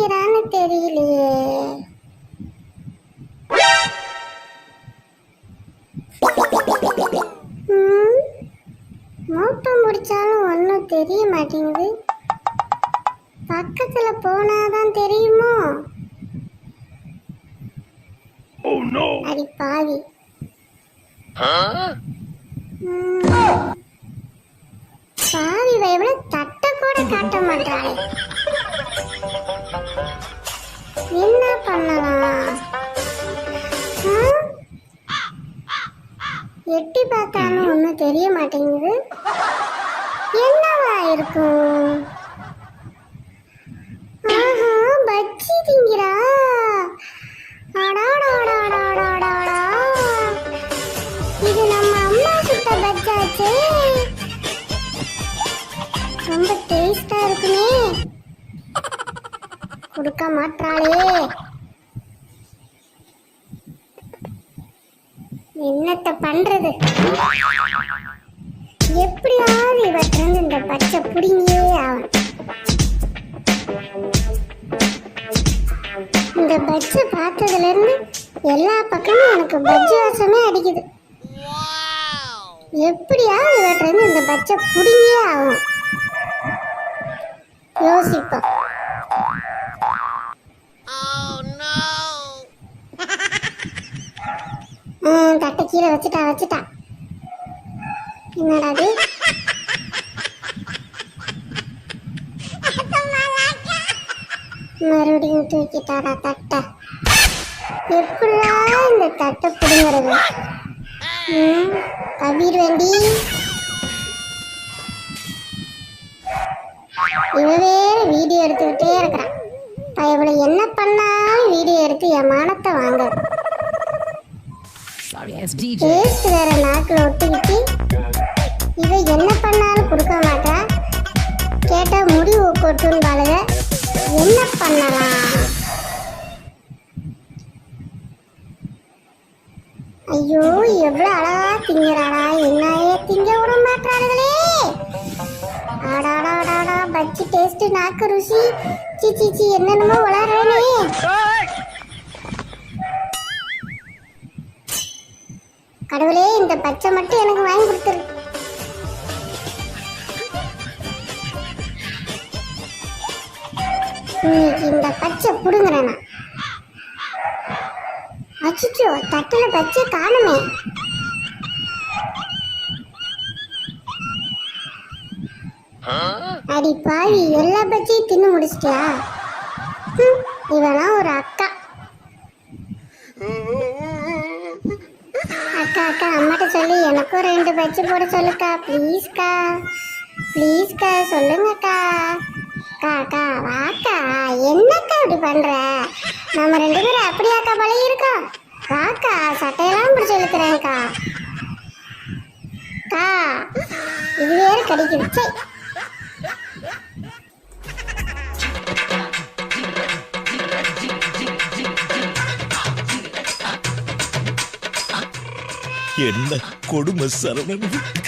தெரியலையே. ம், மூட்டை முடிச்சாலும் ஒன்றும் தெரிய மாட்டேங்குது. பக்கத்துல போனாதான் தெரியுமோ? அடி பாவி. பாவி பயபட தட்டை கூட காட்ட மாட்டாளே. என்ன பண்ணலாம்? எட்டி பார்த்தாலும் ஒன்றும் தெரிய மாட்டேங்குது. என்னவா இருக்கும்? ஆஹா பஜ்ஜி திங்கிறா? அடாடாடாடாடாடாடா. இது நம்ம அம்மா சுட்ட பஜ்ஜாச்சே. ரொம்ப டேஸ்டா இருக்குமே. கொடுக்க மாட்டாளே. என்னத்த பண்றது? எப்படியாவது இவற்றிருந்து இந்த பச்சை புடிங்கியே ஆகும் இந்த பட்ஜை பார்த்ததுல இருந்து எல்லா பக்கமும் எனக்கு பஜ்ஜி வாசமே அடிக்குது. எப்படியாவது இவற்றிருந்து இந்த பச்சை புடிங்கியே ஆகும் யோசிப்போம். ம், தட்டை கீழே வச்சுட்டா வச்சுட்டா. என்னடா அது மறுபடியும் தூக்கிட்டாரா தட்டை. எப்படா இந்த தட்டை பிடுங்கிறது? ம், கபீர் வேண்டி இவ வீடியோ எடுத்துக்கிட்டே இருக்கிறான். பயபுல என்ன பண்ணாலும் வீடியோ எடுத்து என் மானத்தை வாங்குறது Ass DJ. டேஸ்ட் வேற நாக்கில் ஒட்டிக்கிட்டு. இவ என்ன பண்ணாலும் கொடுக்க மாட்டா. கேட்டா முடிவு கொட்டுன்னு பாருங்க. என்ன பண்ணலாம்? ஐயோ எவ்வளவு அழகா திங்கிறாடா. என்னையே திங்க விட மாட்டாளுகளே ஆடாடாடாடா பஜ்ஜி டேஸ்ட் நாக்கு ருசி. சி சி சி என்னென்னமோ வளரவே கடவுளே இந்த பச்சை மட்டும் எனக்கு வாங்கி கொடுத்துரு. இன்னைக்கு இந்த பச்சை புடுங்குறேன் அச்சிச்சோ தட்டுல பச்சை காணுமே. அடி பாவி எல்லா பச்சையும் தின்னு முடிச்சிட்டியா? ஹம், இவனா ஒரு அக்கா. அக்கா அம்மாட்ட சொல்லி எனக்கும் ரெண்டு பச்சை போட சொல்லுக்கா. ப்ளீஸ்க்கா ப்ளீஸ்க்கா சொல்லுங்கக்கா. அக்கா வாக்கா. என்னக்கா இப்படி பண்ற? நம்ம ரெண்டு பேரும் அப்படியாக்கா பழகி இருக்கோம். வாக்கா சட்டையெல்லாம் பிடிச்சி இழுக்கிறேன்க்கா அக்கா இது வேறு கடிக்குது. என்ன கொடுமை சரவணன்?